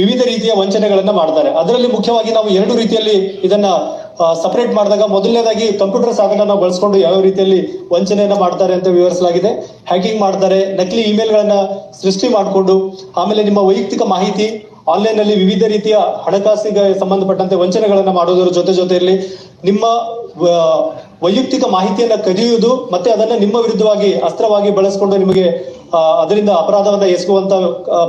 ವಿವಿಧ ರೀತಿಯ ವಂಚನೆಗಳನ್ನ ಮಾಡ್ತಾರೆ. ಅದರಲ್ಲಿ ಮುಖ್ಯವಾಗಿ ನಾವು ಎರಡು ರೀತಿಯಲ್ಲಿ ಇದನ್ನ ಸಪರೇಟ್ ಮಾಡಿದಾಗ ಮೊದಲನೇದಾಗಿ ಕಂಪ್ಯೂಟರ್ ಸಾಧನ ಬಳಸ್ಕೊಂಡು ಯಾವ ರೀತಿಯಲ್ಲಿ ವಂಚನೆಯನ್ನ ಮಾಡ್ತಾರೆ ಅಂತ ವಿವರಿಸಲಾಗಿದೆ. ಹ್ಯಾಕಿಂಗ್ ಮಾಡ್ತಾರೆ, ನಕಲಿ ಇಮೇಲ್ಗಳನ್ನ ಸೃಷ್ಟಿ ಮಾಡಿಕೊಂಡು, ಆಮೇಲೆ ನಿಮ್ಮ ವೈಯಕ್ತಿಕ ಮಾಹಿತಿ ಆನ್ಲೈನ್ನಲ್ಲಿ ವಿವಿಧ ರೀತಿಯ ಹಣಕಾಸಿಗೆ ಸಂಬಂಧಪಟ್ಟಂತೆ ವಂಚನೆಗಳನ್ನ ಮಾಡುವುದರ ಜೊತೆ ಜೊತೆಯಲ್ಲಿ ನಿಮ್ಮ ವೈಯಕ್ತಿಕ ಮಾಹಿತಿಯನ್ನ ಕದಿಯುವುದು ಮತ್ತೆ ಅದನ್ನ ನಿಮ್ಮ ವಿರುದ್ಧವಾಗಿ ಅಸ್ತ್ರವಾಗಿ ಬಳಸಿಕೊಂಡು ನಿಮಗೆ ಅದರಿಂದ ಅಪರಾಧವನ್ನ ಎಸಗುವಂತ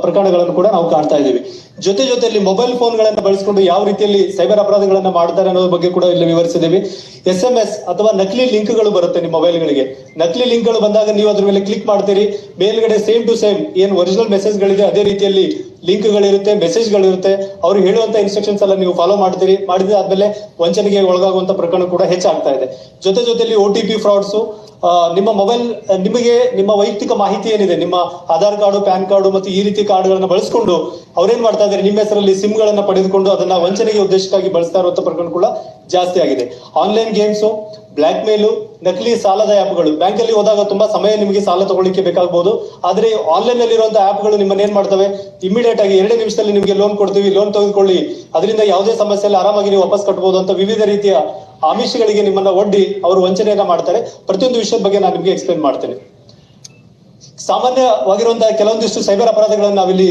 ಪ್ರಕರಣಗಳನ್ನು ಕೂಡ ನಾವು ಕಾಣ್ತಾ ಇದ್ದೀವಿ. ಜೊತೆ ಜೊತೆಯಲ್ಲಿ ಮೊಬೈಲ್ ಫೋನ್ಗಳನ್ನು ಬಳಸಿಕೊಂಡು ಯಾವ ರೀತಿಯಲ್ಲಿ ಸೈಬರ್ ಅಪರಾಧಗಳನ್ನ ಮಾಡ್ತಾರೆ ಅನ್ನೋದ್ರ ಬಗ್ಗೆ ಕೂಡ ಇಲ್ಲಿ ವಿವರಿಸಿದ್ದೀವಿ. ಎಸ್ ಎಂ ಎಸ್ ಅಥವಾ ನಕಲಿ ಲಿಂಕ್ಗಳು ಬರುತ್ತೆ ನಿಮ್ಮ ಮೊಬೈಲ್ಗಳಿಗೆ ನಕಲಿ ಲಿಂಕ್ಗಳು ಬಂದಾಗ ನೀವು ಅದ್ರ ಮೇಲೆ ಕ್ಲಿಕ್ ಮಾಡ್ತೀರಿ. ಮೇಲ್ಗಡೆ ಸೇಮ್ ಟು ಸೇಮ್ ಏನ್ ಒರಿಜಿನಲ್ ಮೆಸೇಜ್ಗಳಿದೆ ಅದೇ ರೀತಿಯಲ್ಲಿ ಲಿಂಕ್ಗಳಿರುತ್ತೆ ಮೆಸೇಜ್ಗಳಿರುತ್ತೆ ಅವ್ರು ಹೇಳುವಂತ ಇನ್ಸ್ಟ್ರಕ್ಷನ್ಸ್ ಎಲ್ಲ ನೀವು ಫಾಲೋ ಮಾಡ್ತೀರಿ. ಮಾಡಿದ ಆದ್ಮೇಲೆ ವಂಚನೆಗೆ ಒಳಗಾಗುವಂತ ಪ್ರಕರಣ ಕೂಡ ಹೆಚ್ಚಾಗ್ತಾ ಇದೆ. ಜೊತೆ ಜೊತೆಯಲ್ಲಿ ಒ ಟಿ ಪಿ ಫ್ರಾಡ್ಸ್ ನಿಮ್ಮ ಮೊಬೈಲ್ ನಿಮಗೆ, ನಿಮ್ಮ ವೈಯಕ್ತಿಕ ಮಾಹಿತಿ ಏನಿದೆ? ನಿಮ್ಮ ಆಧಾರ್ ಕಾರ್ಡು, ಪ್ಯಾನ್ ಕಾರ್ಡು ಮತ್ತು ಈ ರೀತಿ ಕಾರ್ಡ್ಗಳನ್ನ ಬಳಸ್ಕೊಂಡು ಅವ್ರೇನ್ ಮಾಡ್ತಾ ಇದ್ದಾರೆ ನಿಮ್ಮ ಹೆಸರಲ್ಲಿ ಸಿಮ್ ಗಳನ್ನ ಪಡೆದುಕೊಂಡು ಅದನ್ನ ವಂಚನೆಗೆ ಉದ್ದೇಶಕ್ಕಾಗಿ ಬಳಸ್ತಾ ಇರುವಂತ ಪ್ರಕರಣ ಕೂಡ ಜಾಸ್ತಿ ಆಗಿದೆ. ಆನ್ಲೈನ್ ಗೇಮ್ಸ್ ಬ್ಲಾಕ್ ಮೇಲು ನಕಲಿ ಸಾಲದ ಆ್ಯಪ್ಗಳು ಬ್ಯಾಂಕಲ್ಲಿ ಹೋದಾಗ ತುಂಬಾ ಸಮಯ ನಿಮಗೆ ಸಾಲ ತಗೊಳ್ಳಿಕ್ಕೆ ಬೇಕಾಗಬಹುದು ಆದ್ರೆ ಆನ್ಲೈನ್ ಅಲ್ಲಿ ಇರುವಂತಹ ಆ್ಯಪ್ಗಳು ನಿಮ್ಮನ್ನ ಏನ್ ಮಾಡ್ತವೆ? ಇಮಿಡಿಯೇಟ್ ಆಗಿ ಎರಡೇ ನಿಮಿಷದಲ್ಲಿ ನಿಮಗೆ ಲೋನ್ ಕೊಡ್ತೀವಿ ಲೋನ್ ತೆಗೆದುಕೊಳ್ಳಿ. ಅದರಿಂದ ಯಾವುದೇ ಸಮಸ್ಯೆ ಇಲ್ಲ ಆರಾಮಾಗಿ ನೀವು ವಾಪಸ್ ಕಟ್ಟಬಹುದು ಅಂತ ವಿವಿಧ ರೀತಿಯ ಆಮಿಷಗಳಿಗೆ ನಿಮ್ಮನ್ನ ಒಡ್ಡಿ ಅವರು ವಂಚನೆಯನ್ನ ಮಾಡ್ತಾರೆ. ಪ್ರತಿಯೊಂದು ವಿಷಯದ ಬಗ್ಗೆ ನಾನು ನಿಮಗೆ ಎಕ್ಸ್ಪ್ಲೇನ್ ಮಾಡ್ತೇನೆ. ಸಾಮಾನ್ಯವಾಗಿರುವಂತಹ ಕೆಲವೊಂದಿಷ್ಟು ಸೈಬರ್ ಅಪರಾಧಗಳನ್ನು ನಾವಿಲ್ಲಿ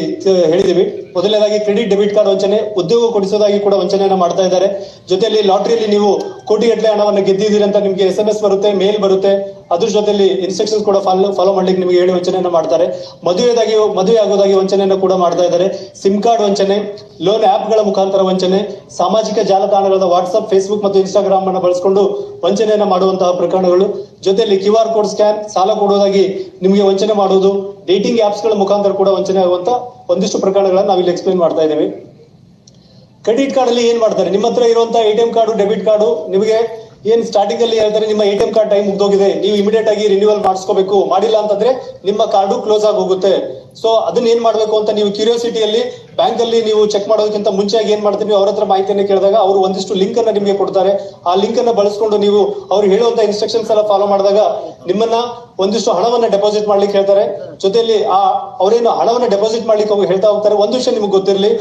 ಹೇಳಿದೀವಿ ಮೊದಲನೇದಾಗಿ ಕ್ರೆಡಿಟ್, ಡೆಬಿಟ್ ಕಾರ್ಡ್ ವಂಚನೆ, ಉದ್ಯೋಗ ಕೊಡಿಸೋದಾಗಿ ಕೂಡ ವಂಚನೆಯನ್ನು ಮಾಡ್ತಾ ಇದ್ದಾರೆ. ಜೊತೆಯಲ್ಲಿ ಲಾಟರಿಯಲ್ಲಿ ನೀವು ಕೋಟಿಗಟ್ಟಲೆ ಹಣವನ್ನು ಗೆದ್ದಿದ್ದೀರಿ ಅಂತ ನಿಮಗೆ ಎಸ್ ಎಂ ಎಸ್ ಬರುತ್ತೆ, ಮೇಲ್ ಬರುತ್ತೆ. ಅದ್ರ ಜೊತೆಲಿ ಇನ್ಸ್ಟ್ರಕ್ಷನ್ಸ್ ಕೂಡ ಫಾಲೋ ಫಾಲೋ ಮಾಡ್ಲಿಕ್ಕೆ ನಿಮಗೆ ಹೇಳಿ ವಂಚನೆಯನ್ನ ಮಾಡ್ತಾರೆ. ಮದುವೆದಾಗಿ ಮದುವೆ ಆಗೋದಾಗಿ ವಂಚನೆಯನ್ನು ಕೂಡ ಮಾಡ್ತಾ ಇದ್ದಾರೆ. ಸಿಮ್ ಕಾರ್ಡ್ ವಂಚನೆ ಲೋನ್ಗಳ ಮುಖಾಂತರ ವಂಚನೆ, ಸಾಮಾಜಿಕ ಜಾಲತಾಣಗಳಾದ ವಾಟ್ಸ್ಆಪ್ ಫೇಸ್ಬುಕ್ ಮತ್ತು ಇನ್ಸ್ಟಾಗ್ರಾಮ್ ಅನ್ನು ಬಳಸಿಕೊಂಡು ವಂಚನೆಯನ್ನ ಮಾಡುವಂತಹ ಪ್ರಕರಣಗಳು. ಜೊತೆಯಲ್ಲಿ ಕ್ಯೂ ಆರ್ ಕೋಡ್ ಸ್ಕ್ಯಾನ್ ಸಾಲ ಕೊಡೋದಾಗಿ ನಿಮಗೆ ವಂಚನೆ ಮಾಡುವುದು ಡೇಟಿಂಗ್ ಆಪ್ಸ್ಗಳ ಮುಖಾಂತರ ಕೂಡ ವಂಚನೆ ಆಗುವಂತ ಒಂದಿಷ್ಟು ಪ್ರಕರಣಗಳನ್ನು ನಾವಿಲ್ಲಿ ಎಕ್ಸ್ಪ್ಲೇನ್ ಮಾಡ್ತಾ ಇದ್ದೇವೆ. ಕ್ರೆಡಿಟ್ ಕಾರ್ಡ್ ಅಲ್ಲಿ ಏನ್ ಮಾಡ್ತಾರೆ? ನಿಮ್ಮ ಹತ್ರ ಇರುವಂತಹ A T M card debit card ನಿಮಗೆ ಏನ್ ಸ್ಟಾರ್ಟಿಂಗ್ ಅಲ್ಲಿ ಹೇಳ್ತಾರೆ, ನಿಮ್ಮ A T M card time ಮುಗ್ದೋಗಿದೆ, ನೀವು ಇಮಿಡಿಯೇಟ್ ಆಗಿ ರಿನ್ಯೂವಲ್ ಮಾಡಿಸ್ಕೋಬೇಕು. ಮಾಡಿಲ್ಲ ಅಂತಂದ್ರೆ ನಿಮ್ಮ ಕಾರ್ಡು ಕ್ಲೋಸ್ ಆಗಿ ಹೋಗುತ್ತೆ. ಸೊ ಅದನ್ನ ಏನ್ ಮಾಡ್ಬೇಕು ಅಂತ ನೀವು ಕ್ಯೂರಿಯಾಸಿಟಿಯಲ್ಲಿ ಬ್ಯಾಂಕ್ ಅಲ್ಲಿ ನೀವು ಚೆಕ್ ಮಾಡೋದಕ್ಕಿಂತ ಮುಂಚೆಯಾಗಿ ಏನ್ ಮಾಡ್ತೀವಿ, ಅವ್ರ ಹತ್ರ ಮಾಹಿತಿಯನ್ನು ಕೇಳಿದಾಗ ಅವರು ಒಂದಿಷ್ಟು ಲಿಂಕ್ ಅನ್ನ ನಿಮಗೆ ಕೊಡ್ತಾರೆ. ಆ ಲಿಂಕ್ ಅನ್ನ ಬಳಸ್ಕೊಂಡು ನೀವು ಅವ್ರು ಹೇಳುವಂತ ಇನ್ಸ್ಟ್ರಕ್ಷನ್ಸ್ ಎಲ್ಲ ಫಾಲೋ ಮಾಡಿದಾಗ ನಿಮ್ಮನ್ನ ಒಂದಿಷ್ಟು ಹಣವನ್ನ ಡೆಪಾಸಿಟ್ ಮಾಡ್ಲಿಕ್ಕೆ ಹೇಳ್ತಾರೆ. ಜೊತೆಯಲ್ಲಿ ಆ ಅವರೇನು ಹಣವನ್ನ ಡೆಪಾಸಿಟ್ ಮಾಡ್ಲಿಕ್ಕೆ ಹೇಳ್ತಾ ಹೋಗ್ತಾರೆ, ಒಂದು ವಿಷಯ ನಿಮ್ಗೆ ಗೊತ್ತಿರಲಿ.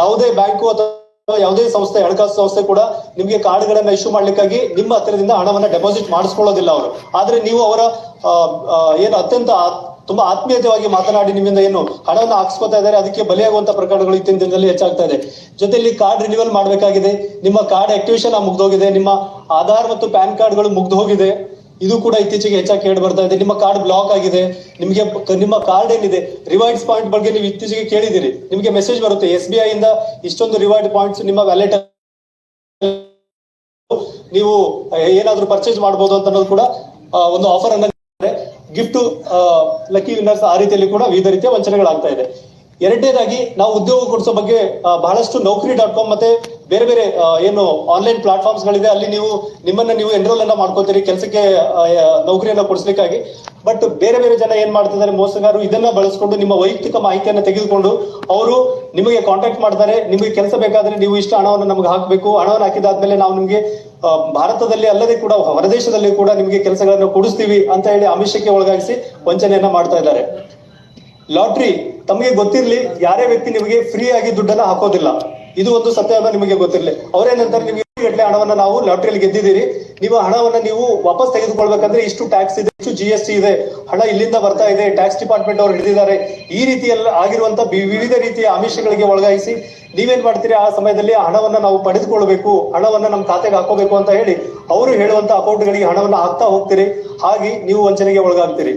ಯಾವುದೇ ಬ್ಯಾಂಕು ಅಥವಾ ಯಾವುದೇ ಸಂಸ್ಥೆ, ಹಣಕಾಸು ಸಂಸ್ಥೆ ಕೂಡ ನಿಮಗೆ ಕಾರ್ಡ್ಗಳನ್ನ ಇಶ್ಯೂ ಮಾಡ್ಲಿಕ್ಕಾಗಿ ನಿಮ್ಮ ಹತ್ತಿರದಿಂದ ಹಣವನ್ನ ಡೆಪಾಸಿಟ್ ಮಾಡಿಸ್ಕೊಳ್ಳೋದಿಲ್ಲ ಅವರು. ಆದ್ರೆ ನೀವು ಅವರ ಏನು ಅತ್ಯಂತ ತುಂಬಾ ಆತ್ಮೀಯತೆಯಾಗಿ ಮಾತನಾಡಿ ನಿಮ್ಮಿಂದ ಏನು ಹಣವನ್ನು ಹಾಕ್ಸ್ಕೊತಾ ಇದ್ದಾರೆ, ಅದಕ್ಕೆ ಬಲಿಯಾಗುವಂತ ಪ್ರಕರಣಗಳು ಇತ್ತಿನ ದಿನದಲ್ಲಿ ಹೆಚ್ಚಾಗ್ತಾ ಇದೆ. ಜೊತೆಲಿ ಕಾರ್ಡ್ ರಿನ್ಯೂವಲ್ ಮಾಡಬೇಕಾಗಿದೆ, ನಿಮ್ಮ ಕಾರ್ಡ್ ಆಕ್ಟಿವೇಶನ್ ಮುಗ್ದೋಗಿದೆ, ನಿಮ್ಮ ಆಧಾರ್ ಮತ್ತು ಪ್ಯಾನ್ ಕಾರ್ಡ್ಗಳು ಮುಗ್ದು ಹೋಗಿದೆ ಇದು ಕೂಡ ಇತ್ತೀಚೆಗೆ ಹೆಚ್ಚಾಗಿ ಕೇಳಿ ಬರ್ತಾ ಇದೆ. ನಿಮ್ಮ ಕಾರ್ಡ್ ಬ್ಲಾಕ್ ಆಗಿದೆ. ನಿಮಗೆ ನಿಮ್ಮ ಕಾರ್ಡ್ ಏನಿದೆ ರಿವಾರ್ಡ್ಸ್ ಪಾಯಿಂಟ್ ಬಗ್ಗೆ ನೀವು ಇತ್ತೀಚೆಗೆ ಕೇಳಿದಿರಿ ನಿಮಗೆ ಮೆಸೇಜ್ ಬರುತ್ತೆ. ಎಸ್ ಬಿ ಐ ಇಂದ ಇಷ್ಟೊಂದು ರಿವಾರ್ಡ್ ಪಾಯಿಂಟ್ಸ್ ನಿಮ್ಮ ವ್ಯಾಲೆಟ್ ನೀವು ಏನಾದ್ರೂ ಪರ್ಚೇಸ್ ಮಾಡಬಹುದು ಅಂತ ಅನ್ನೋದು ಕೂಡ ಒಂದು ಆಫರ್ ಅನ್ನ ಗಿಫ್ಟ್ ಲಕ್ಕಿ ವಿನ್ನರ್ಸ್ ಆ ರೀತಿಯಲ್ಲಿ ಕೂಡ ವಿವಿಧ ರೀತಿಯ ವಂಚನೆಗಳಾಗ್ತಾ ಇದೆ. ಎರಡನೇದಾಗಿ ನಾವು ಉದ್ಯೋಗ ಕೊಡಿಸೋ ಬಗ್ಗೆ ಬಹಳಷ್ಟು ನೌಕರಿ ಡಾಟ್ ಕಾಮ್ ಮತ್ತೆ ಬೇರೆ ಬೇರೆ ಏನು ಆನ್ಲೈನ್ ಪ್ಲಾಟ್ಫಾರ್ಮ್ಸ್ ಗಳಿದೆ ಅಲ್ಲಿ ನೀವು, ನಿಮ್ಮನ್ನ ನೀವು ಎನ್ರೋಲ್ ಅನ್ನ ಮಾಡ್ಕೋತೀರಿ, ಕೆಲಸಕ್ಕೆ ನೌಕರಿಯನ್ನ ಕೊಡಿಸ್ಲಿಕ್ಕಾಗಿ. ಬಟ್ ಬೇರೆ ಬೇರೆ ಜನ ಏನ್ ಮಾಡ್ತಿದ್ದಾರೆ, ಮೋಸಗಾರರು, ಇದನ್ನ ಬಳಸ್ಕೊಂಡು ನಿಮ್ಮ ವೈಯಕ್ತಿಕ ಮಾಹಿತಿಯನ್ನು ತೆಗೆದುಕೊಂಡು ಅವರು ನಿಮಗೆ ಕಾಂಟ್ಯಾಕ್ಟ್ ಮಾಡ್ತಾರೆ, ನಿಮಗೆ ಕೆಲಸ ಬೇಕಾದ್ರೆ ನೀವು ಇಷ್ಟು ಹಣವನ್ನು ನಮ್ಗೆ ಹಾಕಬೇಕು, ಹಣವನ್ನು ಹಾಕಿದಾದ್ಮೇಲೆ ನಾವು ನಿಮಗೆ ಭಾರತದಲ್ಲಿ ಅಲ್ಲದೆ ಕೂಡ, ಹೊರದೇಶದಲ್ಲಿ ಕೂಡ ನಿಮಗೆ ಕೆಲಸಗಳನ್ನು ಕೊಡಿಸ್ತೀವಿ ಅಂತ ಹೇಳಿ ಆಮಿಷಕ್ಕೆ ಒಳಗಾಗಿಸಿ ವಂಚನೆಯನ್ನ ಮಾಡ್ತಾ ಇದ್ದಾರೆ. ಲಾಟ್ರಿ, ತಮಗೆ ಗೊತ್ತಿರಲಿ, ಯಾರೇ ವ್ಯಕ್ತಿ ನಿಮಗೆ ಫ್ರೀ ಆಗಿ ದುಡ್ಡನ್ನ ಹಾಕೋದಿಲ್ಲ. ಇದು ಒಂದು ಸತ್ಯ ಅನ್ನೋ ನಿಮಗೆ ಗೊತ್ತಿರಲಿ. ಅವ್ರೇನಂತಾರೆ ನಿಮಗೆ ಗಟ್ಟಲೆ ಹಣವನ್ನ ನಾವು ಲಾಟ್ರಿಯಲ್ಲಿ ಗೆದ್ದಿದ್ದೀರಿ. ನೀವು ಹಣವನ್ನ ನೀವು ವಾಪಸ್ ತೆಗೆದುಕೊಳ್ಬೇಕಂದ್ರೆ ಇಷ್ಟು ಟ್ಯಾಕ್ಸ್ ಇದೆ, ಇಷ್ಟು ಜಿ ಎಸ್ ಟಿ ಇದೆ. ಹಣ ಇಲ್ಲಿಂದ ಬರ್ತಾ ಇದೆ. ಟ್ಯಾಕ್ಸ್ ಡಿಪಾರ್ಟ್ಮೆಂಟ್ ಅವರು ಹಿಡಿದಿದ್ದಾರೆ. ಈ ರೀತಿಯಲ್ಲಿ ಆಗಿರುವಂತ ವಿವಿಧ ರೀತಿಯ ಆಮಿಷಗಳಿಗೆ ಒಳಗಾಯಿಸಿ, ನೀವೇನ್ ಮಾಡ್ತೀರಿ? ಆ ಸಮಯದಲ್ಲಿ ಹಣವನ್ನ ನಾವು ಪಡೆದುಕೊಳ್ಬೇಕು ಹಣವನ್ನ ನಮ್ಮ ಖಾತೆಗೆ ಹಾಕೋಬೇಕು ಅಂತ ಹೇಳಿ ಅವರು ಹೇಳುವಂತ ಅಕೌಂಟ್ಗಳಿಗೆ ಹಣವನ್ನ ಹಾಕ್ತಾ ಹೋಗ್ತೀರಿ. ಹಾಗೆ ನೀವು ವಂಚನೆಗೆ ಒಳಗಾಗ್ತೀರಿ.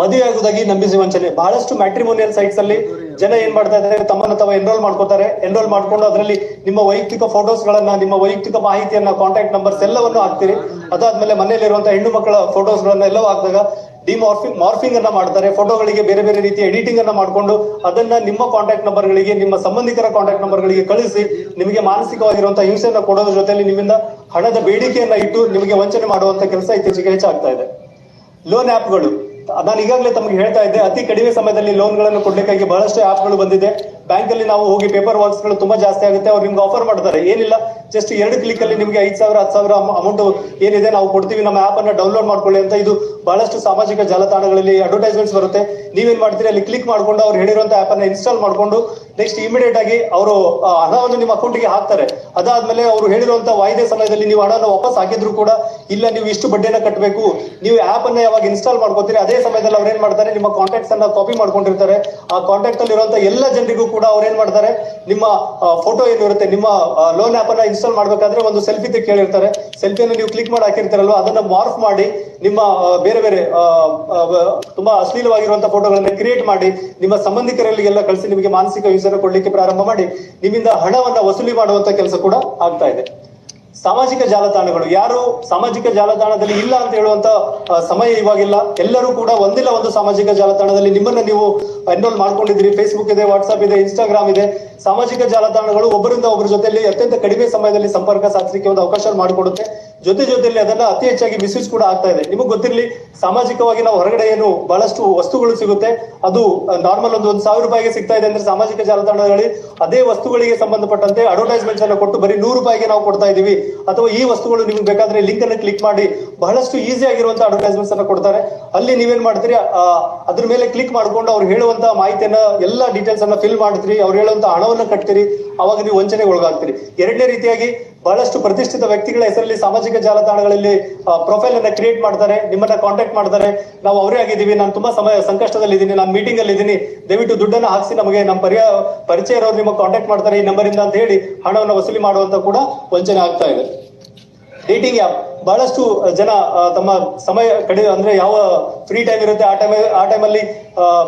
ಮದುವೆ ಆಗುವುದಾಗಿ ನಂಬಿಸಿ ವಂಚನೆ. ಬಹಳಷ್ಟು ಮ್ಯಾಟ್ರಿಮೋನಿಯಲ್ ಸೈಟ್ಸ್ ಅಲ್ಲಿ ಜನ ಏನ್ ಮಾಡ್ತಾ ಇದ್ದಾರೆ, ತಮ್ಮನ್ನ ತಾವ ಎನ್ರೋಲ್ ಮಾಡ್ಕೋತಾರೆ ಎನ್ರೋಲ್ ಮಾಡ್ಕೊಂಡು ಅದರಲ್ಲಿ ನಿಮ್ಮ ವೈಯಕ್ತಿಕ ಫೋಟೋಸ್ ಗಳನ್ನ, ನಿಮ್ಮ ವೈಯಕ್ತಿಕ ಮಾಹಿತಿಯನ್ನ ಕಾಂಟ್ಯಾಕ್ಟ್ ನಂಬರ್ಸ್ ಎಲ್ಲವನ್ನು ಹಾಕ್ತೀರಿ. ಅದಾದ್ಮೇಲೆ ಮನೆಯಲ್ಲಿರುವಂತಹ ಹೆಣ್ಣು ಮಕ್ಕಳ ಫೋಟೋಸ್ ಗಳನ್ನ ಎಲ್ಲವೂ ಹಾಕಿದಾಗ ಡಿಮಾರ್ಫಿಂಗ್ ಮಾರ್ಫಿಂಗ್ ಅನ್ನ ಮಾಡ್ತಾರೆ. ಫೋಟೋಗಳಿಗೆ ಬೇರೆ ಬೇರೆ ರೀತಿಯ ಎಡಿಟಿಂಗ್ ಅನ್ನ ಮಾಡ್ಕೊಂಡು ಅದನ್ನ ನಿಮ್ಮ ಕಾಂಟ್ಯಾಕ್ಟ್ ನಂಬರ್ ಗಳಿಗೆ, ನಿಮ್ಮ ಸಂಬಂಧಿಕರ ಕಾಂಟ್ಯಾಕ್ಟ್ ನಂಬರ್ ಗಳಿಗೆ ಕಳಿಸಿ ನಿಮಗೆ ಮಾನಸಿಕವಾಗಿರುವಂತಹ ಹಿಂಸೆಯನ್ನ ಕೊಡೋದ್ರ ಜೊತೆಯಲ್ಲಿ ನಿಮ್ಮಿಂದ ಹಣದ ಬೇಡಿಕೆಯನ್ನ ಇಟ್ಟು ನಿಮಗೆ ವಂಚನೆ ಮಾಡುವಂತ ಕೆಲಸ ಇತ್ತೀಚೆಗೆ ಹೆಚ್ಚಾಗ್ತಾ ಇದೆ. ಲೋನ್ ಆಪ್ಗಳು ನಾನು ಈಗಾಗಲೇ ತಮಗೆ ಹೇಳ್ತಾ ಇದ್ದೆ ಅತಿ ಕಡಿಮೆ ಸಮಯದಲ್ಲಿ ಲೋನ್ಗಳನ್ನು ಕೊಡ್ಲಿಕ್ಕಾಗಿ ಬಹಳಷ್ಟು ಆಪ್ಗಳು ಬಂದಿದೆ. ಬ್ಯಾಂಕ್ ಅಲ್ಲಿ ನಾವು ಹೋಗಿ ಪೇಪರ್ ವರ್ಕ್ಸ್ಗಳು ತುಂಬಾ ಜಾಸ್ತಿ ಆಗುತ್ತೆ. ಅವ್ರು ನಿಮ್ಗೆ ಆಫರ್ ಮಾಡ್ತಾರೆ. ಏನಿಲ್ಲ ಜಸ್ಟ್ ಎರಡು ಕ್ಲಿಕ್ ಅಲ್ಲಿ ನಿಮಗೆ ಐದ್ ಸಾವಿರ, ಹತ್ತು ಸಾವಿರ ಅಮೌಂಟ್ ಏನಿದೆ ನಾವು ಕೊಡ್ತೀವಿ. ನಮ್ಮ ಆಪ್ ಅನ್ನ ಡೌನ್ಲೋಡ್ ಮಾಡ್ಕೊಳ್ಳಿ ಅಂತ ಇದು ಬಹಳಷ್ಟು ಸಾಮಾಜಿಕ ಜಾಲತಾಣಗಳಲ್ಲಿ ಅಡ್ವರ್ಟೈಸ್ಮೆಂಟ್ಸ್ ಬರುತ್ತೆ. ನೀವೇನ್ ಮಾಡ್ತೀರಿ, ಅಲ್ಲಿ ಕ್ಲಿಕ್ ಮಾಡ್ಕೊಂಡು ಅವ್ರು ಹೇಳಿರುವಂತ ಆಪ್ ಅನ್ನ ಇನ್ಸ್ಟಾಲ್ ಮಾಡ್ಕೊಂಡು ನೆಕ್ಸ್ಟ್ ಇಮಿಡಿಯೇಟ್ ಆಗಿ ಅವರು ಹಣವನ್ನು ನಿಮ್ಮ ಅಕೌಂಟ್ಗೆ ಹಾಕ್ತಾರೆ. ಅದಾದ್ಮೇಲೆ ಅವರು ಹೇಳಿರುವಂತ ವಾಯ್ದೆ ಸಮಯದಲ್ಲಿ ನೀವು ಹಣನ ವಾಪಸ್ ಹಾಕಿದ್ರು ಕೂಡ, ಇಲ್ಲ, ನೀವು ಇಷ್ಟು ಬಡ್ಡಿಯನ್ನು ಕಟ್ಟಬೇಕು ನೀವು ಆಪ್ ಅನ್ನ ಯಾವಾಗ ಇನ್ಸ್ಟಾಲ್ ಮಾಡ್ಕೋತೀರಿ, ಅದೇ ಸಮಯದಲ್ಲಿ ಅವ್ರು ಏನ್ ಮಾಡ್ತಾರೆ, ನಿಮ್ಮ ಕಾಂಟ್ಯಾಕ್ಟ್ಸ್ ಅನ್ನ ಕಾಪಿ ಮಾಡ್ಕೊಂಡಿರ್ತಾರೆ. ಆ ಕಾಂಟ್ಯಾಕ್ಟ್ ಅಲ್ಲಿ ಇರುವಂತ ಎಲ್ಲ ಜನರಿಗೂ ಕೂಡ ಅವ್ರು ಏನ್ ಮಾಡ್ತಾರೆ, ನಿಮ್ಮ ಫೋಟೋ ಏನಿರುತ್ತೆ ನಿಮ್ಮ ಲೋನ್ ಆಪ್ ಅನ್ನ ಇನ್ಸ್ಟಾಲ್ ಮಾಡ್ಬೇಕಾದ್ರೆ ಒಂದು ಸೆಲ್ಫಿ ಕೇಳಿರ್ತಾರೆ. ಸೆಲ್ಫಿಯನ್ನು ನೀವು ಕ್ಲಿಕ್ ಮಾಡಿ ಹಾಕಿರ್ತಾರಲ್ವ, ಅದನ್ನ ಮಾರ್ಫ್ ಮಾಡಿ ನಿಮ್ಮ ಬೇರೆ ಬೇರೆ ತುಂಬಾ ಅಶ್ಲೀಲವಾಗಿರುವಂತಹ ಫೋಟೋಗಳನ್ನ ಕ್ರಿಯೇಟ್ ಮಾಡಿ, ನಿಮ್ಮ ಸಂಬಂಧಿಕರಲ್ಲಿ ಎಲ್ಲ ಕಳಿಸಿ, ನಿಮಗೆ ಮಾನಸಿಕ ಹಿಂಸೆಯನ್ನು ಕೊಡ್ಲಿಕ್ಕೆ ಪ್ರಾರಂಭ ಮಾಡಿ, ನಿಮ್ಮಿಂದ ಹಣವನ್ನ ವಸೂಲಿ ಮಾಡುವಂತ ಕೆಲಸ ಕೂಡ ಆಗ್ತಾ ಇದೆ. ಸಾಮಾಜಿಕ ಜಾಲತಾಣಗಳು. ಯಾರು ಸಾಮಾಜಿಕ ಜಾಲತಾಣದಲ್ಲಿ ಇಲ್ಲ ಅಂತ ಹೇಳುವಂತ ಸಮಯ ಇವಾಗಿಲ್ಲ. ಎಲ್ಲರೂ ಕೂಡ ಒಂದಿಲ್ಲ ಒಂದು ಸಾಮಾಜಿಕ ಜಾಲತಾಣದಲ್ಲಿ ನಿಮ್ಮನ್ನ ನೀವು ಎನ್ರೋಲ್ ಮಾಡ್ಕೊಂಡಿದ್ದೀರಿ. ಫೇಸ್ಬುಕ್ ಇದೆ ವಾಟ್ಸ್ಆಪ್ ಇದೆ ಇನ್ಸ್ಟಾಗ್ರಾಮ್ ಇದೆ. ಸಾಮಾಜಿಕ ಜಾಲತಾಣಗಳು ಒಬ್ಬರಿಂದ ಒಬ್ಬರ ಜೊತೆಯಲ್ಲಿ ಅತ್ಯಂತ ಕಡಿಮೆ ಸಮಯದಲ್ಲಿ ಸಂಪರ್ಕ ಸಾಧಿಸಲಿಕ್ಕೆ ಒಂದು ಅವಕಾಶ ಮಾಡಿಕೊಡುತ್ತೆ. ಜೊತೆ ಜೊತೆಯಲ್ಲಿ ಅದನ್ನ ಅತಿ ಹೆಚ್ಚಾಗಿ ಮಿಸ್ಯೂಸ್ ಕೂಡ ಆಗ್ತಾ ಇದೆ. ನಿಮಗೆ ಗೊತ್ತಿರಲಿ, ಸಾಮಾಜಿಕವಾಗಿ ನಾವು ಹೊರಗಡೆ ಏನು ಬಹಳಷ್ಟು ವಸ್ತುಗಳು ಸಿಗುತ್ತೆ. ಅದು ನಾರ್ಮಲ್ ಒಂದು ಒಂದು ಸಾವಿರ ರೂಪಾಯಿಗೆ ಸಿಗ್ತಾ ಇದೆ ಅಂದ್ರೆ ಸಾಮಾಜಿಕ ಜಾಲತಾಣಗಳಲ್ಲಿ ಅದೇ ವಸ್ತುಗಳಿಗೆ ಸಂಬಂಧಪಟ್ಟಂತೆ ಅಡ್ವರ್ಟೈಸ್ಮೆಂಟ್ಸ್ ಅನ್ನು ಕೊಟ್ಟು ಬರೀ ನೂರು ರೂಪಾಯಿಗೆ ನಾವು ಕೊಡ್ತಾ ಇದೀವಿ ಅಥವಾ ಈ ವಸ್ತುಗಳು ನಿಮ್ಗೆ ಬೇಕಾದ್ರೆ ಲಿಂಕ್ ಅನ್ನು ಕ್ಲಿಕ್ ಮಾಡಿ ಬಹಳಷ್ಟು ಈಸಿ ಆಗಿರುವಂತಹ ಅಡ್ವರ್ಟೈಸ್ಮೆಂಟ್ಸ್ ಅನ್ನು ಕೊಡ್ತಾರೆ. ಅಲ್ಲಿ ನೀವೇನ್ ಮಾಡ್ತೀರಿ ಅದ್ರ ಮೇಲೆ ಕ್ಲಿಕ್ ಮಾಡ್ಕೊಂಡು ಅವ್ರು ಹೇಳುವಂತ ಮಾಹಿತಿಯನ್ನ, ಎಲ್ಲ ಡೀಟೇಲ್ಸ್ ಅನ್ನ ಫಿಲ್ ಮಾಡ್ತೀರಿ. ಅವ್ರು ಹೇಳುವಂತ ಹಣವನ್ನು ಕಟ್ತೀರಿ. ಅವಾಗ ನೀವು ವಂಚನೆಗೆ ಒಳಗಾಗ್ತೀರಿ. ಎರಡನೇ ರೀತಿಯಾಗಿ ಬಹಳಷ್ಟು ಪ್ರತಿಷ್ಠಿತ ವ್ಯಕ್ತಿಗಳ ಹೆಸರಲ್ಲಿ ಸಾಮಾಜಿಕ ಜಾಲತಾಣಗಳಲ್ಲಿ ಪ್ರೊಫೈಲ್ ಅನ್ನ ಕ್ರಿಯೇಟ್ ಮಾಡ್ತಾರೆ, ನಿಮ್ಮನ್ನ ಕಾಂಟ್ಯಾಕ್ಟ್ ಮಾಡ್ತಾರೆ. ನಾವು ಅವರೇ ಆಗಿದ್ದೀವಿ, ನಾನು ತುಂಬಾ ಸಮಯ ಸಂಕಷ್ಟದಲ್ಲಿ ಇದ್ದೀನಿ ನಾನು ಮೀಟಿಂಗ್ ಅಲ್ಲಿ ಇದ್ದೀನಿ ದಯವಿಟ್ಟು ದುಡ್ಡನ್ನ ಹಾಕಿಸಿ ನಮಗೆ ನಮ್ಮ ಪರಿಯ ಪರಿಚಯ ಇರೋರು ನಿಮಗೆ ಕಾಂಟ್ಯಾಕ್ಟ್ ಮಾಡ್ತಾರೆ ಈ ನಂಬರ್ ಇಂದ ಅಂತ ಹೇಳಿ ಹಣವನ್ನು ವಸೂಲಿ ಮಾಡುವಂತ ಕೂಡ ವಂಚನೆ ಆಗ್ತಾ ಇದೆ. ಡೇಟಿಂಗ್ ಆಪ್ ಬಹಳಷ್ಟು ಜನ ತಮ್ಮ ಸಮಯ ಕಡೆ, ಅಂದ್ರೆ ಯಾವ ಫ್ರೀ ಟೈಮ್ ಇರುತ್ತೆ, ಆ ಟೈಮ್ ಆ ಟೈಮಲ್ಲಿ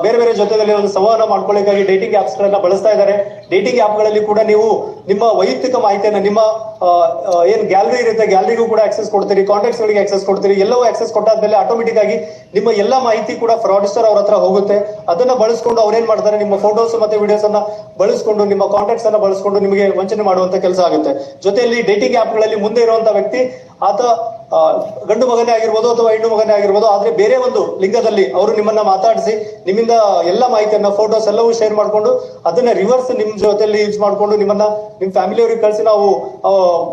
ಬೇರೆ ಬೇರೆ ಜೊತೆಯಲ್ಲಿ ಒಂದು ಸಂವಹನ ಮಾಡ್ಕೊಳ್ಳಿಕ್ಕಾಗಿ ಡೇಟಿಂಗ್ ಆಪ್ಸ್ ಗಳನ್ನ ಬಳಸ್ತಾ ಇದ್ದಾರೆ. ಡೇಟಿಂಗ್ ಆಪ್ಗಳಲ್ಲಿ ಕೂಡ ನೀವು ನಿಮ್ಮ ವೈಯಕ್ತಿಕ ಮಾಹಿತಿಯನ್ನ, ನಿಮ್ಮ ಏನ್ ಗ್ಯಾಲರಿ ಇರುತ್ತೆ ಗ್ಯಾಲರಿಗೂ ಕೂಡ ಆಕ್ಸೆಸ್ ಕೊಡ್ತೀರಿ ಕಾಂಟ್ಯಾಕ್ಟ್ಸ್ ಗಳಿಗೆ ಆಕ್ಸೆಸ್ ಕೊಡ್ತೀರಿ, ಎಲ್ಲವೂ ಆಕ್ಸೆಸ್ ಕೊಟ್ಟಾದ್ಮೇಲೆ ಆಟೋಮೆಟಿಕ್ ಆಗಿ ನಿಮ್ಮ ಎಲ್ಲಾ ಮಾಹಿತಿ ಕೂಡ ಫ್ರಾಡಿಸ್ಟರ್ ಅವ್ರ ಹತ್ರ ಹೋಗುತ್ತೆ. ಅದನ್ನ ಬಳಸ್ಕೊಂಡು ಅವ್ರೇನ್ ಮಾಡ್ತಾರೆ, ನಿಮ್ಮ ಫೋಟೋಸ್ ಮತ್ತೆ ವಿಡಿಯೋಸ್ ಅನ್ನ ಬಳಸ್ಕೊಂಡು, ನಿಮ್ಮ ಕಾಂಟ್ಯಾಕ್ಟ್ಸ್ ಅನ್ನ ಬಳಸ್ಕೊಂಡು ನಿಮಗೆ ವಂಚನೆ ಮಾಡುವಂತ ಕೆಲಸ ಆಗುತ್ತೆ. ಜೊತೆಯಲ್ಲಿ ಡೇಟಿಂಗ್ ಆಪ್ಗಳಲ್ಲಿ ಮುಂದೆ ಇರುವಂತ ವ್ಯಕ್ತಿ ಆತ ಗಂಡು ಮಗನೇ ಆಗಿರ್ಬೋದು ಅಥವಾ ಹೆಣ್ಣು ಮಗನೇ ಆಗಿರ್ಬೋದು, ಆದ್ರೆ ಬೇರೆ ಒಂದು ಲಿಂಗದಲ್ಲಿ ಅವರು ನಿಮ್ಮನ್ನ ಮಾತಾಡಿಸಿ, ನಿಮ್ಮಿಂದ ಎಲ್ಲ ಮಾಹಿತಿಯನ್ನ ಫೋಟೋಸ್ ಎಲ್ಲವೂ ಶೇರ್ ಮಾಡ್ಕೊಂಡು, ಅದನ್ನ ರಿವರ್ಸ್ ನಿಮ್ ಜೊತೆಲಿ ಯೂಸ್ ಮಾಡ್ಕೊಂಡು ನಿಮ್ಮನ್ನ, ನಿಮ್ ಫ್ಯಾಮಿಲಿಯವ್ರಿಗೆ ಕಳಿಸಿ ನಾವು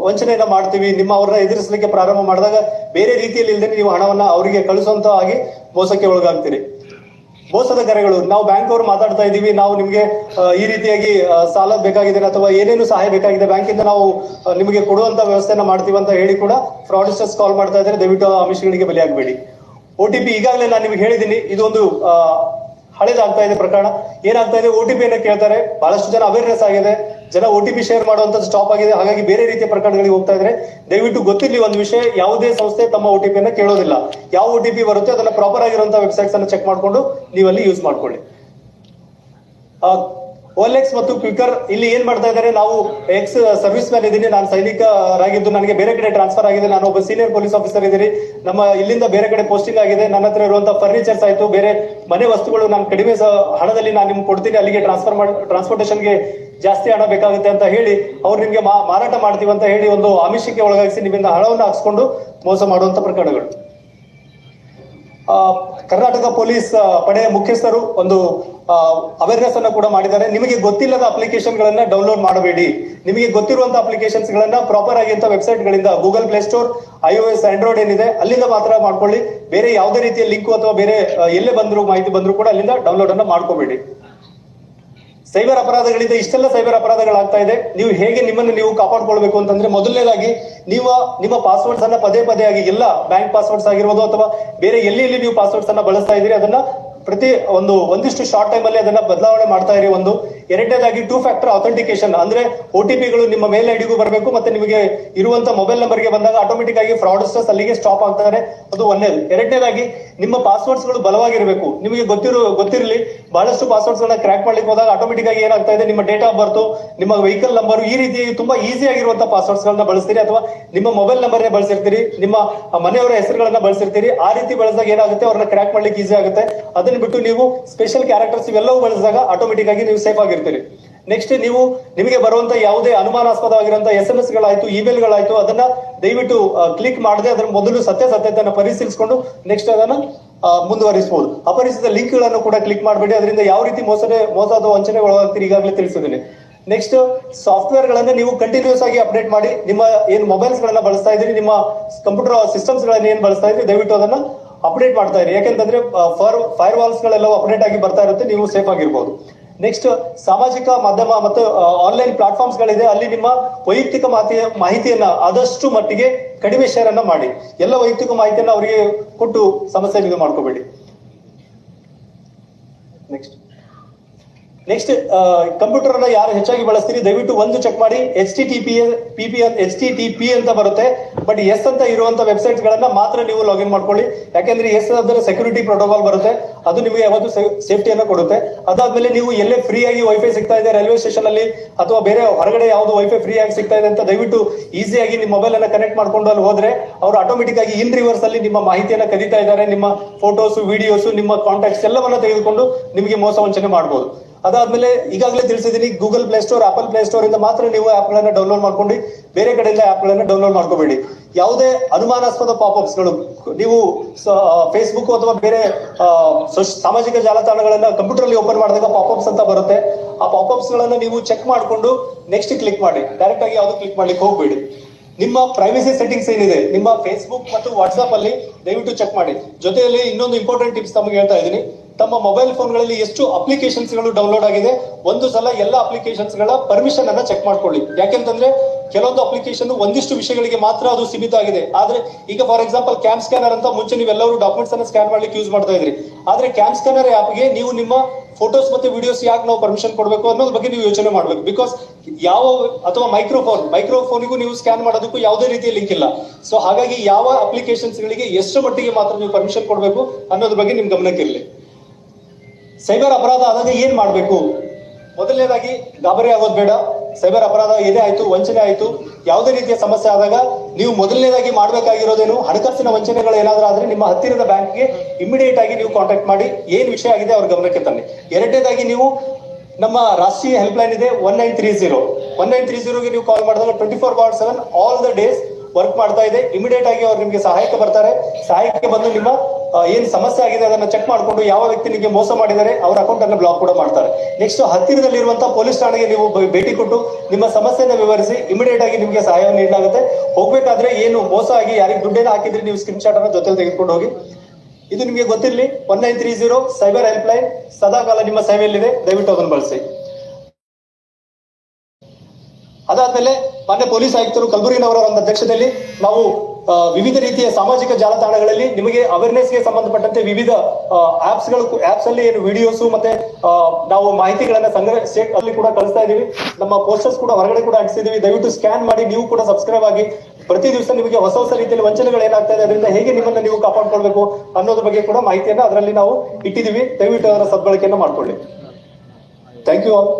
ವಂಚನೆಯನ್ನ ಮಾಡ್ತೀವಿ, ನಿಮ್ಮ ಅವ್ರನ್ನ ಎದುರಿಸಲಿಕ್ಕೆ ಪ್ರಾರಂಭ ಮಾಡಿದಾಗ ಬೇರೆ ರೀತಿಯಲ್ಲಿ ಇಲ್ಲದೆ ನೀವು ಹಣವನ್ನ ಅವರಿಗೆ ಕಳಿಸುವಂತ ಆಗಿ ಮೋಸಕ್ಕೆ ಒಳಗಾಗ್ತೀರಿ. ಮೋಸದ ಕರೆಗಳು ನಾವು ಬ್ಯಾಂಕ್ ಅವರು ಮಾತಾಡ್ತಾ ಇದೀವಿ ನಾವು ನಿಮಗೆ ಈ ರೀತಿಯಾಗಿ ಸಾಲ ಬೇಕಾಗಿದೆ ಅಥವಾ ಏನೇನು ಸಹಾಯ ಬೇಕಾಗಿದೆ ಬ್ಯಾಂಕಿಂದ ನಾವು ನಿಮಗೆ ಕೊಡುವಂತ ವ್ಯವಸ್ಥೆನ ಮಾಡ್ತೀವಿ ಅಂತ ಹೇಳಿ ಕೂಡ ಫ್ರಾಡಿಸ್ಟರ್ಸ್ ಕಾಲ್ ಮಾಡ್ತಾ ಇದ್ದಾರೆ. ದಯವಿಟ್ಟು ಆಮಿಷಗಳಿಗೆ ಬಲಿಯಾಗಬೇಡಿ. ಒ ಟಿ ಪಿ ಈಗಾಗಲೇ ನಾನು ನಿಮ್ಗೆ ಹೇಳಿದ್ದೀನಿ. ಇದೊಂದು ಹಳೇದಾಗ್ತಾ ಇದೆ ಪ್ರಕರಣ. ಏನಾಗ್ತಾ ಇದೆ? ಓ ಟಿ ಪಿ ಕೇಳ್ತಾರೆ. ಬಹಳಷ್ಟು ಜನ ಅವೇರ್ನೆಸ್ ಆಗಿದೆ. ಜನ ಓ ಟಿ ಪಿ ಶೇರ್ ಮಾಡುವಂತದ್ದು ಸ್ಟಾಪ್ ಆಗಿದೆ. ಹಾಗಾಗಿ ಬೇರೆ ರೀತಿಯ ಪ್ರಕರಣಗಳಿಗೆ ಹೋಗ್ತಾ ಇದ್ರೆ ದಯವಿಟ್ಟು ಗೊತ್ತಿರಲಿ ಒಂದು ವಿಷಯ. ಯಾವುದೇ ಸಂಸ್ಥೆ ತಮ್ಮ ಓ ಟಿ ಪಿಯನ್ನು ಕೇಳೋದಿಲ್ಲ. ಯಾವ ಓ ಟಿ ಪಿ ಬರುತ್ತೆ? ಅದನ್ನ ಪ್ರಾಪರ್ ಆಗಿರುವಂತಹ ವೆಬ್ಸೈಟ್ಸ್ ಅನ್ನು ಚೆಕ್ ಮಾಡಿಕೊಂಡು ನೀವಲ್ಲಿ ಯೂಸ್ ಮಾಡ್ಕೊಳ್ಳಿ. ಓಲೆಕ್ಸ್ ಮತ್ತು ಕ್ವಿಕರ್ ಇಲ್ಲಿ ಏನ್ ಮಾಡ್ತಾ ಇದ್ದಾರೆ? ನಾವು ಎಕ್ಸ್ ಸರ್ವಿಸ್ ಮ್ಯಾನ್ ಇದ್ದೀನಿ ನಾನು ಸೈನಿಕರಾಗಿದ್ದು ನನಗೆ ಬೇರೆ ಕಡೆ ಟ್ರಾನ್ಸ್ಫರ್ ಆಗಿದೆ. ನಾನು ಒಬ್ಬ ಸೀನಿಯರ್ ಪೊಲೀಸ್ ಆಫೀಸರ್ ಇದ್ದೀನಿ ನಮ್ಮ ಇಲ್ಲಿಂದ ಬೇರೆ ಕಡೆ ಪೋಸ್ಟಿಂಗ್ ಆಗಿದೆ. ನನ್ನ ಹತ್ರ ಇರುವಂತಹ ಫರ್ನಿಚರ್ಸ್ ಆಯ್ತು. ಬೇರೆ ಮನೆ ವಸ್ತುಗಳು ನಾನು ಕಡಿಮೆ ಹಣದಲ್ಲಿ ನಾನು ನಿಮ್ಗೆ ಕೊಡ್ತೀನಿ. ಅಲ್ಲಿಗೆ ಟ್ರಾನ್ಸ್ಫರ್ ಮಾಡಿ ಟ್ರಾನ್ಸ್ಪೋರ್ಟೇಷನ್ಗೆ ಜಾಸ್ತಿ ಹಣ ಬೇಕಾಗುತ್ತೆ ಅಂತ ಹೇಳಿ ಅವ್ರು ನಿಮ್ಗೆ ಮಾರಾಟ ಮಾಡ್ತೀವಿ ಅಂತ ಹೇಳಿ ಒಂದು ಆಮಿಷಕ್ಕೆ ಒಳಗಾಗಿಸಿ ನಿಮ್ಮಿಂದ ಹಣವನ್ನು ಹಾಕ್ಸ್ಕೊಂಡು ಮೋಸ ಮಾಡುವಂತ ಪ್ರಕರಣಗಳು. ಕರ್ನಾಟಕ ಪೊಲೀಸ್ ಪಡೆ ಮುಖ್ಯಸ್ಥರು ಒಂದು ಅವೇರ್ನೆಸ್ ಅನ್ನು ಕೂಡ ಮಾಡಿದ್ದಾರೆ. ನಿಮಗೆ ಗೊತ್ತಿಲ್ಲದ ಅಪ್ಲಿಕೇಶನ್ ಗಳನ್ನ ಡೌನ್ಲೋಡ್ ಮಾಡಬೇಡಿ. ನಿಮಗೆ ಗೊತ್ತಿರುವಂತಹ ಅಪ್ಲಿಕೇಶನ್ಸ್ ಗಳನ್ನ ಪ್ರಾಪರ್ ಆಗಿಂತ ವೆಬ್ಸೈಟ್ ಗಳಿಂದ Google Play Store I O S Android ಏನಿದೆ, ಅಲ್ಲಿಂದ ಮಾತ್ರ ಮಾಡ್ಕೊಳ್ಳಿ. ಬೇರೆ ಯಾವುದೇ ರೀತಿಯ ಲಿಂಕ್ ಅಥವಾ ಬೇರೆ ಎಲ್ಲೇ ಬಂದ್ರು, ಮಾಹಿತಿ ಬಂದ್ರು ಕೂಡ ಅಲ್ಲಿಂದ ಡೌನ್ಲೋಡ್ ಅನ್ನ ಮಾಡ್ಕೋಬೇಡಿ. ಸೈಬರ್ ಅಪರಾಧಗಳಿಂದ ಇಷ್ಟೆಲ್ಲ ಸೈಬರ್ ಅಪರಾಧಗಳಾಗ್ತಾ ಇದೆ. ನೀವು ಹೇಗೆ ನಿಮ್ಮನ್ನು ನೀವು ಕಾಪಾಡ್ಕೊಳ್ಬೇಕು ಅಂತಂದ್ರೆ ಮೊದಲನೇದಾಗಿ ನೀವು ನಿಮ್ಮ ಪಾಸ್ವರ್ಡ್ಸ್ ಅನ್ನ ಪದೇ ಪದೇ ಆಗಿ ಎಲ್ಲ ಬ್ಯಾಂಕ್ ಪಾಸ್ವರ್ಡ್ಸ್ ಆಗಿರ್ಬೋದು ಅಥವಾ ಬೇರೆ ಎಲ್ಲಿ ಎಲ್ಲಿ ನೀವು ಪಾಸ್ವರ್ಡ್ಸ್ ಅನ್ನ ಬಳಸ್ತಾ ಇದ್ದೀರಿ, ಅದನ್ನ ಪ್ರತಿ ಒಂದು, ಒಂದಿಷ್ಟು ಶಾರ್ಟ್ ಟೈಮ್ ಅಲ್ಲಿ ಅದನ್ನ ಬದಲಾವಣೆ ಮಾಡ್ತಾ ಇರಿ ಒಂದು. ಎರಡನೇದಾಗಿ ಟೂ ಫ್ಯಾಕ್ಟರ್ ಅಥೆಂಟಿಕೇಶನ್ ಅಂದ್ರೆ ಒ ಟಿ ನಿಮ್ಮ ಮೇಲ್ ಐಡಿಗೂ ಬರಬೇಕು ಮತ್ತೆ ನಿಮಗೆ ಇರುವಂತ ಮೊಬೈಲ್ ನಂಬರ್ಗೆ ಬಂದಾಗ ಆಟೋಮೆಟಿಕ್ ಆಗಿ ಫ್ರಾಡ್ಸ್ಟರ್ಸ್ ಅಲ್ಲಿಗೆ ಸ್ಟಾಪ್ ಆಗ್ತಾರೆ. ಅದು ಒಂದೇದು ಎರಡನೇದಾಗಿ ನಿಮ್ಮ ಪಾಸ್ವರ್ಡ್ಸ್ಗಳು ಬಲವಾಗಿರಬೇಕು. ನಿಮಗೆ ಗೊತ್ತಿರೋ, ಗೊತ್ತಿರಲಿ, ಬಹಳಷ್ಟು ಪಾಸ್ವರ್ಡ್ಸ್ ಗಳನ್ನ ಕ್ರ್ಯಾಕ್ ಮಾಡ್ಲಿಕ್ಕೆ ಹೋದಾಗ ಆಟೋಮೆಟಿಕ್ ಆಗಿ ಏನಾಗ್ತಾ ಇದೆ? ನಿಮ್ಮ ಡೇಟ್ ಆಫ್ ಬರ್ತು ನಿಮ್ಮ ವೆಹಿಕಲ್ ನಂಬರ್ ಈ ರೀತಿ ತುಂಬಾ ಈಸಿ ಆಗಿರುವಂತಹ ಪಾಸ್ವರ್ಡ್ಸ್ ಗಳನ್ನ ಬಳಸ್ತೀರಿ ಅಥವಾ ನಿಮ್ಮ ಮೊಬೈಲ್ ನಂಬರ್ ಬಳಸಿರ್ತೀರಿ, ನಿಮ್ಮ ಮನೆಯವರ ಹೆಸರುಗಳನ್ನ ಬಳಸಿರ್ತೀರಿ, ಆ ರೀತಿ ಬಳಸಿದಾಗ ಏನಾಗುತ್ತೆ? ಅವ್ರನ್ನ ಕ್ರ್ಯಾಕ್ ಮಾಡ್ಲಿಕ್ಕೆ ಈಸಿ ಆಗುತ್ತೆ. ಅದನ್ನ ಬಿಟ್ಟು ನೀವು ಸ್ಪೆಷಲ್ ಕ್ಯಾರೆಕ್ಟರ್ಸ್ ಇವೆಲ್ಲವೂ ಬಳಸಿದಾಗ ಆಟೋಮೆಟಿಕ್ ಆಗಿ ನೀವು ಸೇಫ್ ಆಗಿರ್ತೀರಿ. ನೆಕ್ಸ್ಟ್ ನೀವು ನಿಮಗೆ ಬರುವಂತ ಯಾವುದೇ ಅನುಮಾನಾಸ್ಪದವಾಗಿರುವಂತಹ ಎಸ್ ಎಂ ಎಸ್ ಗಳಾಯ್ತು ಇಮೇಲ್ ಗಳಾಯ್ತು, ಅದನ್ನ ದಯವಿಟ್ಟು ಕ್ಲಿಕ್ ಮಾಡದೆ ಅದರ ಮೊದಲು ಸತ್ಯ ಸತ್ಯತೆಯನ್ನ ಪರಿಶೀಲಿಸಿಕೊಂಡು ನೆಕ್ಸ್ಟ್ ಅದನ್ನ ಮುಂದುವರಿಸಬಹುದು. ಅಪರಿಚಿತ ಲಿಂಕ್ಗಳನ್ನು ಕೂಡ ಕ್ಲಿಕ್ ಮಾಡಬೇಡಿ. ಅದರಿಂದ ಯಾವ ರೀತಿ ಮೋಸದ ಮೋಸ ಅಥವಾ ವಂಚನೆಗೆ ಒಳಗಾಗ್ತೀರಿ ಈಗಾಗಲೇ ತಿಳಿಸಿದ್ದೀನಿ. ನೆಕ್ಸ್ಟ್ ಸಾಫ್ಟ್ವೇರ್ ಗಳನ್ನ ನೀವು ಕಂಟಿನ್ಯೂಸ್ ಆಗಿ ಅಪ್ಡೇಟ್ ಮಾಡಿ, ನಿಮ್ಮ ಏನ್ ಮೊಬೈಲ್ಸ್ ಗಳನ್ನ ಬಳಸ್ತಾ ಇದ್ರಿ ನಿಮ್ಮ ಕಂಪ್ಯೂಟರ್ ಸಿಸ್ಟಮ್ಸ್ ಗಳನ್ನ ಏನ್ ಬಳಸ್ತಾ ಇದ್ರಿ ದಯವಿಟ್ಟು ಅದನ್ನ ಅಪ್ಡೇಟ್ ಮಾಡ್ತಾ ಇರಿ. ಯಾಕೆಂತಂದ್ರೆ ಫೈರ್ ಫೈರ್ ವಾಲ್ಸ್ ಗಳೆಲ್ಲ ಅಪ್ಡೇಟ್ ಆಗಿ ಬರ್ತಾ ಇರುತ್ತೆ, ನೀವು ಸೇಫ್ ಆಗಿರ್ಬೋದು. ನೆಕ್ಸ್ಟ್ ಸಾಮಾಜಿಕ ಮಾಧ್ಯಮ ಮತ್ತು ಆನ್ಲೈನ್ ಪ್ಲಾಟ್ಫಾರ್ಮ್ಸ್ ಗಳಿದೆ ಅಲ್ಲಿ ನಿಮ್ಮ ವೈಯಕ್ತಿಕ ಮಾಹಿತಿಯನ್ನ ಆದಷ್ಟು ಮಟ್ಟಿಗೆ ಕಡಿಮೆ ಶೇರ್ ಅನ್ನ ಮಾಡಿ. ಎಲ್ಲ ವೈಯಕ್ತಿಕ ಮಾಹಿತಿಯನ್ನ ಅವರಿಗೆ ಕೊಟ್ಟು ಸಮಸ್ಯೆ ಇದು ಮಾಡ್ಕೋಬೇಡಿ. ನೆಕ್ಸ್ಟ್ ನೆಕ್ಸ್ಟ್ ಕಂಪ್ಯೂಟರ್ ಅನ್ನ ಯಾರು ಹೆಚ್ಚಾಗಿ ಬಳಸ್ತೀರಿ? ದಯವಿಟ್ಟು ಒಂದು ಚೆಕ್ ಮಾಡಿ. H T T P P P H T T P ಅಂತ ಬರುತ್ತೆ. ಬಟ್ ಎಸ್ ಅಂತ ಇರುವಂತ ವೆಬ್ಸೈಟ್ ಗಳನ್ನ ಮಾತ್ರ ನೀವು ಲಾಗಿನ್ ಮಾಡ್ಕೊಳ್ಳಿ. ಯಾಕೆಂದ್ರೆ ಎಸ್ ಅಂದ್ರೆ ಸೆಕ್ಯೂರಿಟಿ ಪ್ರೋಟೋಕಾಲ್ ಬರುತ್ತೆ. ಅದು ನಿಮಗೆ ಯಾವತ್ತು ಸೇಫ್ಟಿಯನ್ನು ಕೊಡುತ್ತೆ. ಅದಾದ್ಮೇಲೆ ನೀವು ಎಲ್ಲೇ ಫ್ರೀ ಆಗಿ ವೈಫೈ ಸಿಗ್ತಾ ಇದೆ ರೈಲ್ವೆ ಸ್ಟೇಷನ್ ಅಲ್ಲಿ, ಅಥವಾ ಬೇರೆ ಹೊರಗಡೆ ಯಾವ್ದು ವೈಫೈ ಫ್ರೀ ಆಗಿ ಸಿಗ್ತಾ ಇದೆ ಅಂತ ದಯವಿಟ್ಟು ಈಸಿಯಾಗಿ ನಿಮ್ಮ ಮೊಬೈಲ್ ಅನ್ನ ಕನೆಕ್ಟ್ ಮಾಡ್ಕೊಂಡು ಅಲ್ಲಿ ಹೋದ್ರೆ, ಅವರು ಆಟೋಮೆಟಿಕ್ ಆಗಿ ಇನ್ ರಿವರ್ಸ್ ಅಲ್ಲಿ ನಿಮ್ಮ ಮಾಹಿತಿಯನ್ನ ಕದೀತಾ ಇದ್ದಾರೆ. ನಿಮ್ಮ ಫೋಟೋಸ್ ವಿಡಿಯೋಸ್ ನಿಮ್ಮ ಕಾಂಟ್ಯಾಕ್ಟ್ಸ್ ಎಲ್ಲವನ್ನ ತೆಗೆದುಕೊಂಡು ನಿಮಗೆ ಮೋಸ ವಂಚನೆ ಮಾಡಬಹುದು ಅದಾದ್ಮೇಲೆ ಈಗಾಗಲೇ ತಿಳಿಸಿದೀನಿ Google Play Store Apple Play Store ಇಂದ ಮಾತ್ರ ನೀವು ಆಪ್ ಡೌನ್ಲೋಡ್ ಮಾಡ್ಕೊಂಡು ಬೇರೆ ಕಡೆಯಿಂದ ಆಪ್ ಗಳನ್ನ ಡೌನ್ಲೋಡ್ ಮಾಡ್ಕೋಬೇಡಿ. ಯಾವುದೇ ಅನುಮಾನಾಸ್ಪದ ಪಾಪ್ಅಪ್ಸ್ಗಳು, ನೀವು ಫೇಸ್ಬುಕ್ ಅಥವಾ ಬೇರೆ ಸಾಮಾಜಿಕ ಜಾಲತಾಣಗಳನ್ನ ಕಂಪ್ಯೂಟರ್ ಅಲ್ಲಿ ಓಪನ್ ಮಾಡಿದಾಗ ಪಾಪ್ಅಪ್ಸ್ ಅಂತ ಬರುತ್ತೆ. ಆ ಪಾಪ್ಅಪ್ಸ್ ಗಳನ್ನ ನೀವು ಚೆಕ್ ಮಾಡಿಕೊಂಡು ನೆಕ್ಸ್ಟ್ ಕ್ಲಿಕ್ ಮಾಡಿ. ಡೈರೆಕ್ಟ್ ಆಗಿ ಯಾವ್ದು ಕ್ಲಿಕ್ ಮಾಡ್ಲಿಕ್ಕೆ ಹೋಗ್ಬೇಡಿ. ನಿಮ್ಮ ಪ್ರೈವಸಿ ಸೆಟ್ಟಿಂಗ್ಸ್ ಏನಿದೆ, ನಿಮ್ಮ ಫೇಸ್ಬುಕ್ ಮತ್ತು ವಾಟ್ಸ್ಆಪ್ ಅಲ್ಲಿ ದಯವಿಟ್ಟು ಚೆಕ್ ಮಾಡಿ. ಜೊತೆಯಲ್ಲಿ ಇನ್ನೊಂದು ಇಂಪಾರ್ಟೆಂಟ್ ಟಿಪ್ಸ್ ತಮಗೆ ಹೇಳ್ತಾ ಇದ್ದೀನಿ. ತಮ್ಮ ಮೊಬೈಲ್ ಫೋನ್ಗಳಲ್ಲಿ ಎಷ್ಟು ಅಪ್ಲಿಕೇಶನ್ಸ್ಗಳು ಡೌನ್ಲೋಡ್ ಆಗಿದೆ, ಒಂದು ಸಲ ಎಲ್ಲ ಅಪ್ಲಿಕೇಶನ್ಸ್ಗಳ ಪರ್ಮಿಷನ್ ಅನ್ನ ಚೆಕ್ ಮಾಡ್ಕೊಳ್ಳಿ. ಯಾಕೆಂತಂದ್ರೆ ಕೆಲವೊಂದು ಅಪ್ಲಿಕೇಶನ್ ಒಂದಿಷ್ಟು ವಿಷಯಗಳಿಗೆ ಮಾತ್ರ ಅದು ಸೀಮಿತ ಆಗಿದೆ. ಆದ್ರೆ ಈಗ ಫಾರ್ ಎಕ್ಸಾಂಪಲ್ ಕ್ಯಾಮ್ ಸ್ಕ್ಯಾನರ್ ಅಂತ ಮುಂಚೆ ನೀವೆಲ್ಲರೂ ಡಾಕ್ಯುಮೆಂಟ್ಸ್ ಅನ್ನ ಸ್ಕ್ಯಾನ್ ಮಾಡ್ಲಿಕ್ಕೆ ಯೂಸ್ ಮಾಡ್ತಾ ಇದ್ರಿ. ಆದ್ರೆ ಕ್ಯಾಮ್ ಸ್ಕ್ಯಾನರ್ಗೆ ನೀವು ನಿಮ್ಮ ಫೋಟೋಸ್ ಮತ್ತೆ ವಿಡಿಯೋಸ್ ಯಾಕೆ ನಾವು ಪರ್ಮಿಷನ್ ಕೊಡಬೇಕು ಅನ್ನೋದ್ರ ಬಗ್ಗೆ ನೀವು ಯೋಚನೆ ಮಾಡಬೇಕು. ಬಿಕಾಸ್ ಯಾವ, ಅಥವಾ ಮೈಕ್ರೋಫೋನ್ ಮೈಕ್ರೋಫೋನಿಗೂ ನೀವು ಸ್ಕ್ಯಾನ್ ಮಾಡೋದಕ್ಕೂ ಯಾವುದೇ ರೀತಿಯ ಲಿಂಕ್ ಇಲ್ಲ. ಸೊ ಹಾಗಾಗಿ ಯಾವ ಅಪ್ಲಿಕೇಶನ್ಸ್ ಗಳಿಗೆ ಎಷ್ಟು ಮಟ್ಟಿಗೆ ಮಾತ್ರ ನೀವು ಪರ್ಮಿಷನ್ ಕೊಡಬೇಕು ಅನ್ನೋದ್ರ ಬಗ್ಗೆ ನಿಮ್ ಗಮನಕ್ಕಿರಲಿ ಸೈಬರ್ ಅಪರಾಧ ಆದಾಗ ಏನ್ ಮಾಡಬೇಕು? ಮೊದಲನೇದಾಗಿ, ಗಾಬರಿ ಆಗೋದು ಬೇಡ. ಸೈಬರ್ ಅಪರಾಧ ಏನೇ ಆಯ್ತು, ವಂಚನೆ ಆಯ್ತು. ಯಾವುದೇ ರೀತಿಯ ಸಮಸ್ಯೆ ಆದಾಗ ನೀವು ಮೊದಲನೇದಾಗಿ ಮಾಡ್ಬೇಕಾಗಿರೋದೇನು ಹಣಕಾಸಿನ ವಂಚನೆಗಳು ಏನಾದರೂ ಆದ್ರೆ ನಿಮ್ಮ ಹತ್ತಿರದ ಬ್ಯಾಂಕ್ಗೆ ಇಮಿಡಿಯೇಟ್ ಆಗಿ ನೀವು ಕಾಂಟ್ಯಾಕ್ಟ್ ಮಾಡಿ. ಏನ್ ವಿಷಯ ಆಗಿದೆ ಅವ್ರ ಗಮನಕ್ಕೆ ತನ್ನಿ. ಎರಡನೇದಾಗಿ ನೀವು ನಮ್ಮ ರಾಷ್ಟ್ರೀಯ ಹೆಲ್ಪ್ ಲೈನ್ ಇದೆ one nine three zero one nine three ಜೀರೋಗೆ ನೀವು ಕಾಲ್ ಮಾಡಿದಾಗ twenty four by seven all the days work ಮಾಡ್ತಾ ಇದೆ. ಇಮಿಡಿಯೇಟ್ ಆಗಿ ಅವ್ರು ನಿಮಗೆ ಸಹಾಯಕ್ಕೆ ಬರ್ತಾರೆ. ಸಹಾಯಕ್ಕೆ ಬಂದು ನಿಮ್ಮ ಏನ್ ಸಮಸ್ಯೆ ಆಗಿದೆ ಅದನ್ನ ಚೆಕ್ ಮಾಡಿಕೊಂಡು ಯಾವ ವ್ಯಕ್ತಿ ನಿಮಗೆ ಮೋಸ ಮಾಡಿದ್ದಾರೆ, ಅವರ ಅಕೌಂಟ್ ಅನ್ನು ಬ್ಲಾಕ್ ಕೂಡ ಮಾಡ್ತಾರೆ. ನೆಕ್ಸ್ಟ್ ಹತ್ತಿರದಲ್ಲಿರುವಂತಹ ಪೊಲೀಸ್ ಠಾಣೆಗೆ ನೀವು ಭೇಟಿ ಕೊಟ್ಟು ನಿಮ್ಮ ಸಮಸ್ಯೆಯನ್ನು ವಿವರಿಸಿ ಇಮಿಡಿಯೇಟ್ ಆಗಿ ನಿಮಗೆ ಸಹಾಯ ನೀಡಲಾಗುತ್ತೆ. ಹೋಗ್ಬೇಕಾದ್ರೆ ಏನು ಮೋಸ ಆಗಿ ಯಾರಿಗೆ ದುಡ್ಡೇನ ಹಾಕಿದ್ರೆ, ನೀವು ಸ್ಕ್ರೀನ್ ಶಾಟ್ ಅನ್ನು ಜೊತೆ ತೆಗೆದುಕೊಂಡು ಹೋಗಿ. ಇದು ನಿಮಗೆ ಗೊತ್ತಿರಲಿ one nine three zero cyber helpline ಸದಾಕಾಲ ನಿಮ್ಮ ಸೇವೆಯಲ್ಲಿದೆ, ದಯವಿಟ್ಟು ಅದನ್ನು ಬಳಸಿ. ಅದಾದ್ಮೇಲೆ ಮಾನ್ಯ ಪೊಲೀಸ್ ಆಯುಕ್ತರು ಕಲಬುರಗಿನವರ ಒಂದು ಅಧ್ಯಕ್ಷತೆಯಲ್ಲಿ ನಾವು ವಿವಿಧ ರೀತಿಯ ಸಾಮಾಜಿಕ ಜಾಲತಾಣಗಳಲ್ಲಿ ನಿಮಗೆ ಅವೇರ್ನೆಸ್ಗೆ ಸಂಬಂಧಪಟ್ಟಂತೆ ವಿವಿಧ ಆಪ್ಸ್ಗಳು ಆಪ್ಸ್ ಅಲ್ಲಿ ಏನು ವಿಡಿಯೋಸ್ ಮತ್ತೆ ನಾವು ಮಾಹಿತಿಗಳನ್ನ ಸಂಗ್ರಹ ಅಲ್ಲಿ ಕೂಡ ಕಳಿಸ್ತಾ ಇದೀವಿ ನಮ್ಮ ಪೋಸ್ಟರ್ಸ್ ಕೂಡ ಹೊರಗಡೆ ಕೂಡ ಅಂಟಿಸಿದೀವಿ ದಯವಿಟ್ಟು ಸ್ಕ್ಯಾನ್ ಮಾಡಿ, ನೀವು ಕೂಡ ಸಬ್ಸ್ಕ್ರೈಬ್ ಆಗಿ. ಪ್ರತಿ ದಿವಸ ನಿಮಗೆ ಹೊಸ ಹೊಸ ರೀತಿಯಲ್ಲಿ ವಂಚನೆಗಳು ಏನಾಗ್ತಾ ಇದೆ ಅದರಿಂದ ಹೇಗೆ ನಿಮ್ಮನ್ನ ನೀವು ಕಾಪಾಡ್ಕೊಳ್ಬೇಕು ಅನ್ನೋದ್ರ ಬಗ್ಗೆ ಕೂಡ ಮಾಹಿತಿಯನ್ನ ಅದರಲ್ಲಿ ನಾವು ಇಟ್ಟಿದೀವಿ ದಯವಿಟ್ಟು ಅದರ ಸದ್ಬಳಕೆಯನ್ನು ಮಾಡ್ಕೊಳ್ಳಿ. Thank you all